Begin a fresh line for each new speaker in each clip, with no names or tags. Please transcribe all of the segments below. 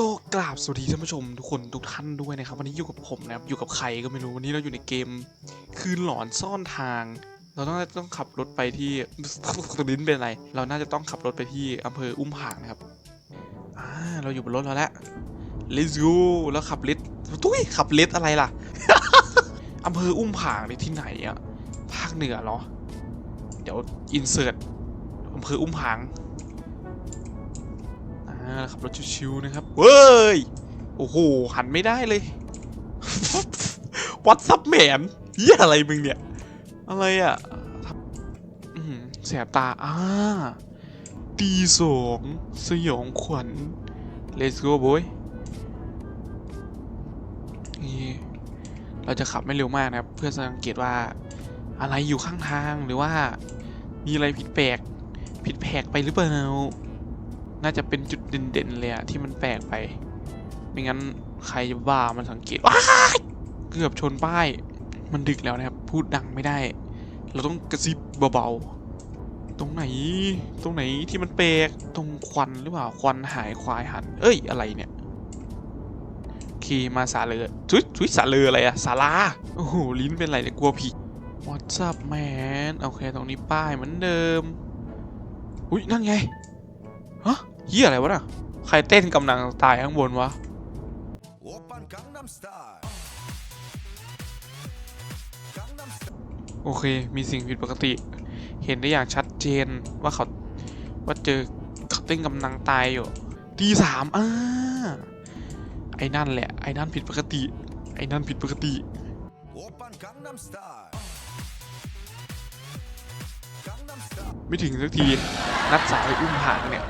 ก็กราบสวัสดีท่านผู้ชมทุกคนทุกท่านด้วยนะครับ วันนี้อยู่กับผมนะครับอยู่กับใครก็ไม่รู้วันนี้เราอยู่ในเกม คืนหลอนซ่อนทาง เราต้องต้องขับรถไปที่ลิ้นเป็นอะไร เราน่าจะต้องขับรถไปที่อำเภออุ้มผางนะครับอ่าเราอยู่บนรถแล้วแหละ let's go แล้วขับลิฟตุ้ยขับลิฟอะไรล่ะอำเภออุ้มผางในที่ไหนอะภาคเหนือเหรอ เดี๋ยวอินเสิร์ตอำเภออุ้มผาง ขับรถชิวๆนะครับเว้ย โอ้โห หันไม่ได้เลยวัดซับแมนเยี่ยอะไรมึงเนี่ย อะไรอะแสบตา อ่าตีสองสยองขวัญ let's go boy นี่เราจะขับไม่เร็วมากนะครับ เพื่อสังเกตว่าอะไรอยู่ข้างทางหรือว่า มีอะไรผิดแปลก ผิดแปลกไปหรือเปล่า น่าจะเป็นจุดเด่นๆเลยอะที่มันแปลกไป ไม่งั้นใครจะบ้ามันสังเกตว้าเกือบชนป้าย มันดึกแล้วนะครับ พูดดังไม่ได้ เราต้องกระซิบเบาๆ ตรงไหน ตรงไหนที่มันแปลก ตรงควันหรือเปล่า ควันหายควายหัน เอ้ย อะไรเนี่ยขี่มาสาเลอทุยทุยสาเลออะไรอะสาลา โอ้โห ลิ้นเป็นไรเนี่ยกลัวผี What's up man โอเค ตรงนี้ป้ายเหมือนเดิม อุ้ยนั่นไง ฮะ เฮียอะไรวะน่ะ ใครเต้นกำลังตายข้างบนวะ โอเค มีสิ่งผิดปกติ เห็นได้อย่างชัดเจนว่าเขาว่าเจอเขาเต้นกำลังตายอยู่ตีสามอ่าไอ้นั่นแหละ ไอ้นั่นผิดปกติ ไอ้นั่นผิดปกติ ไม่ถึงสักที นัดสายอุ้มหางเนี่ย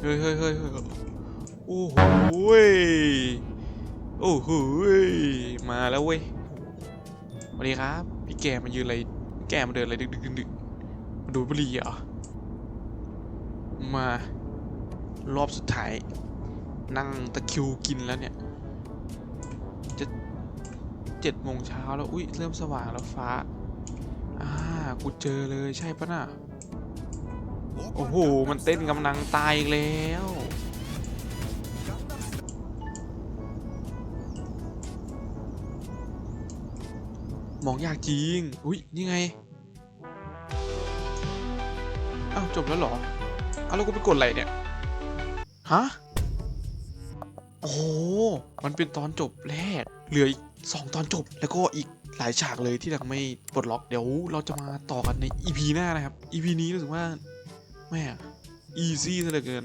เฮ้ยเฮ้ยเฮ้ยเฮ้ยโอ้โหยโอ้โหมาแล้วเว้ยสวัสดีครับ พี่แกมายืนอะไร แกมาเดินอะไรดึกดึกดึกดึกมาดูดบุหรี่เหรอ มารอบสุดท้าย นั่งตะคิวกินแล้วเนี่ย จะเจ็ดโมงเช้าแล้ว อุ้ยเริ่มสว่างแล้วฟ้า อ่า กูเจอเลยใช่ปะน่ะ โอ้โห มันเต้นกำลังตายแล้ว มองยากจริง อุ้ยนี่ไง อ้าว จบแล้วเหรอ อ้าว แล้วกูไปกดอะไรเนี่ย ฮะ โอ้มันเป็นตอนจบแรก เหลืออีกสองตอนจบแล้วก็อีกหลายฉากเลยที่ยังไม่ปลดล็อกเดี๋ยวเราจะมาต่อกันใน EP หน้านะครับ EP นี้รู้สึกว่า แม่อีซี่ซะเหลือเกิน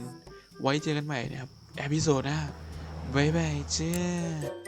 ไว้เจอกันใหม่นะครับเอพิโซดหน้าบ๊ายบายเจ้า